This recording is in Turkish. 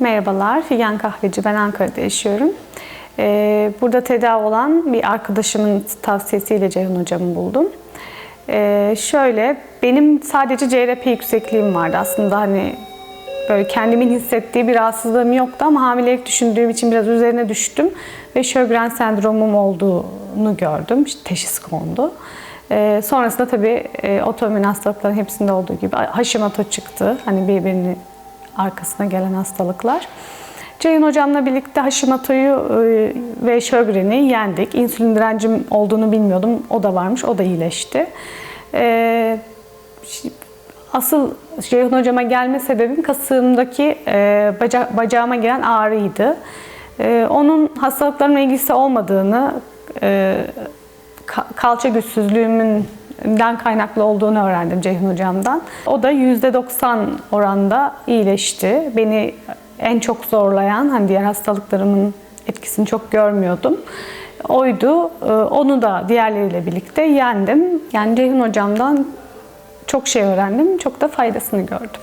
Merhabalar, Figen Kahveci. Ben Ankara'da yaşıyorum. Ee, burada tedavi olan bir arkadaşımın tavsiyesiyle Ceyhun Hocam'ı buldum. Ee, şöyle, benim sadece CRP yüksekliğim vardı. Aslında hani böyle kendimin hissettiği bir rahatsızlığım yoktu ama hamilelik düşündüğüm için biraz üzerine düştüm ve Sjögren sendromum olduğunu gördüm. İşte teşhis kondu. Ee, sonrasında tabii e, otoimmün hastalıkların hepsinde olduğu gibi Hashimoto çıktı. Hani birbirini arkasına gelen hastalıklar. Ceyhun hocamla birlikte Hashimoto'yu e, ve Sjögren'i yendik. İnsülin direncim olduğunu bilmiyordum. O da varmış, o da iyileşti. Şi- Asıl Ceyhun hocama gelme sebebim kasığımdaki e, baca, bacağıma giren ağrıydı. E, onun hastalıklarımla ilgisi olmadığını, e, ka- güçsüzlüğümünden kaynaklı olduğunu öğrendim Ceyhun hocamdan. O da %90 oranda iyileşti. Beni en çok zorlayan, hani diğer hastalıklarımın etkisini çok görmüyordum. Oydu. E, Onu da diğerleriyle birlikte yendim. Yani Ceyhun hocamdan çok şey öğrendim, çok da faydasını gördüm.